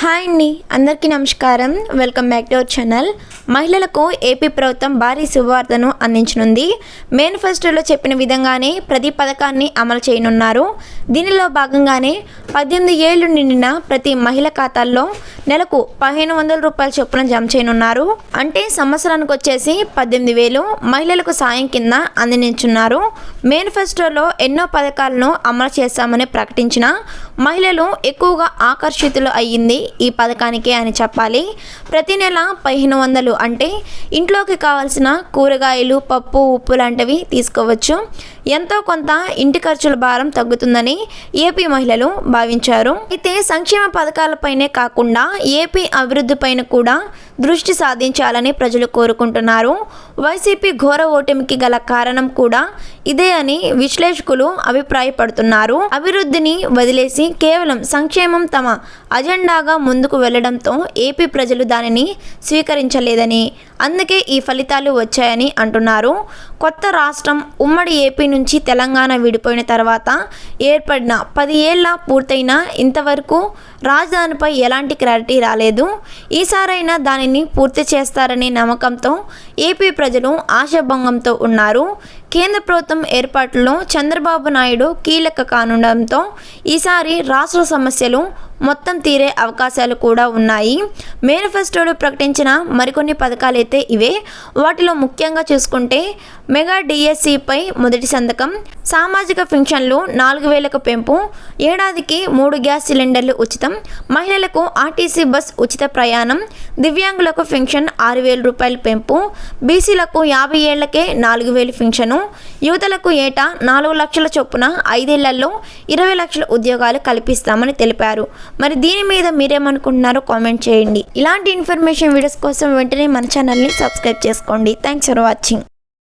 Hi అండి అందరికీ నమస్కారం. Welcome back to our channel మహిళలకు ఏపీ ప్రభుత్వం భారీ శుభవార్తను అందించనుంది. మేనిఫెస్టోలో చెప్పిన విధంగానే ప్రతి పథకాన్ని అమలు చేయనున్నారు. దీనిలో భాగంగానే పద్దెనిమిది ఏళ్ళు నిండిన ప్రతి మహిళ ఖాతాల్లో నెలకు పదిహేను వందల రూపాయల చొప్పున జమ చేయనున్నారు. అంటే సంవత్సరానికి వచ్చేసి పద్దెనిమిది వేలు మహిళలకు సాయం కింద అందించున్నారు మేనిఫెస్టోలో ఎన్నో పథకాలను అమలు చేస్తామని ప్రకటించిన మహిళలు ఎక్కువగా ఆకర్షితులు అయ్యింది ఈ పథకానికే అని చెప్పాలి. ప్రతి నెల పదిహేను వందలు అంటే ఇంట్లోకి కావాల్సిన కూరగాయలు పప్పు ఉప్పు లాంటివి తీసుకోవచ్చు. ఎంతో కొంత ఇంటి ఖర్చుల భారం తగ్గుతుందని ఏపీ మహిళలు భావించారు. అయితే సంక్షేమ పథకాలపైనే కాకుండా ఏపీ అభివృద్ధిపైన కూడా దృష్టి సాధించాలని ప్రజలు కోరుకుంటున్నారు. వైసీపీ ఘోర ఓటమికి గల కారణం కూడా ఇదే అని విశ్లేషకులు అభిప్రాయపడుతున్నారు. అభివృద్ధిని వదిలేసి కేవలం సంక్షేమం తమ అజెండాగా ముందుకు వెళ్ళడంతో ఏపీ ప్రజలు దానిని స్వీకరించలేదని అందుకే ఈ ఫలితాలు వచ్చాయని అంటున్నారు. కొత్త రాష్ట్రం ఉమ్మడి ఏపీ నుంచి తెలంగాణ విడిపోయిన తర్వాత ఏర్పడిన పది ఏళ్ళ పూర్తయిన ఇంతవరకు రాజధానిపై ఎలాంటి క్లారిటీ రాలేదు. ఈసారైనా దానిని పూర్తి చేస్తారనే నమ్మకంతో ఏపీ ప్రజలు ఆశాభంగంతో ఉన్నారు. కేంద్ర ప్రభుత్వం ఏర్పాటులో చంద్రబాబు నాయుడు కీలక కానుండడంతో ఈసారి రాష్ట్ర సమస్యలు మొత్తం తీరే అవకాశాలు కూడా ఉన్నాయి. మేనిఫెస్టోలో ప్రకటించిన మరికొన్ని పథకాలైతే ఇవే. వాటిలో ముఖ్యంగా చూసుకుంటే మెగా డిఎస్సిపై మొదటి సంతకం సామాజిక పెన్షన్లు నాలుగు వేలకు పెంపు ఏడాదికి మూడు గ్యాస్ సిలిండర్లు ఉచితం మహిళలకు ఆర్టీసీ బస్ ఉచిత ప్రయాణం దివ్యాంగులకు పెన్షన్ ఆరు వేల రూపాయల పెంపు బీసీలకు యాభై ఏళ్ళకే నాలుగు వేలు పెన్షను యువతలకు ఏటా నాలుగు లక్షల చొప్పున ఐదేళ్ళలో ఇరవై లక్షల ఉద్యోగాలు కల్పిస్తామని తెలిపారు. మరి దీని మీద మీరేమనుకుంటున్నారో కామెంట్ చేయండి. ఇలాంటి ఇన్ఫర్మేషన్ వీడియోస్ కోసం వెంటనే మన ఛానల్ని సబ్స్క్రైబ్ చేసుకోండి. Thanks for watching.